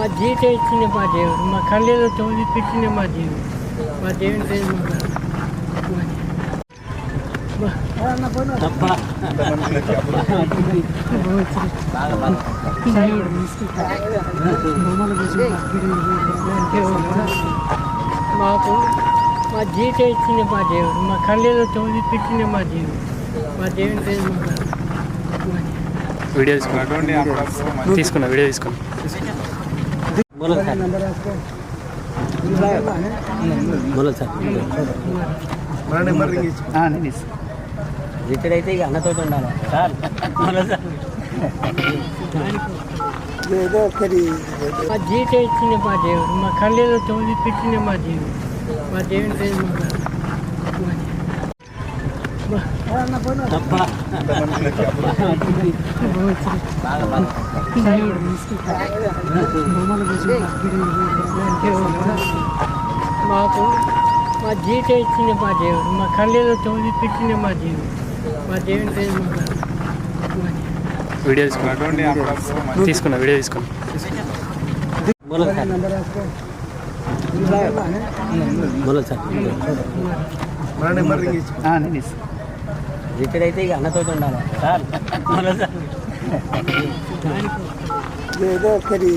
మా జీత ఇచ్చింది మా దేవుడు. మా కళ్ళలో తోలి పెట్టింది మా దేవుడు. మా దేవుని పేరు మా మాకు మా జీత ఇచ్చింది మా దేవుడు. మా కళ్ళలో తోలి పెట్టింది మా దేవుడు. మా దేవుని పేరు వీడియో తీసుకున్నా. తీసుకున్నా వీడియో తీసుకున్నా. बोला సార్ ఇక్కడైతే ఇక అన్నతో ఉండాలి సార్ बोला సార్ మా జీత ఇచ్చింది మా దేవుడు మా కళ్ళలో తోలి పెట్టింది మా దేవుడు మా దేవుని పేరు మా మాకు మా జీత ఇచ్చింది మా దేవుడు మా కళ్ళలో తోలి పెట్టింది మా దేవుడు మా దేవుని పేరు మా వీడియో తీసుకున్నా తీసుకున్నా వీడియో తీసుకున్నా बोला సార్ बोला రిపేర్ అయితే ఇక అన్నతో ఉండాలి. సార్ ఏదో సార్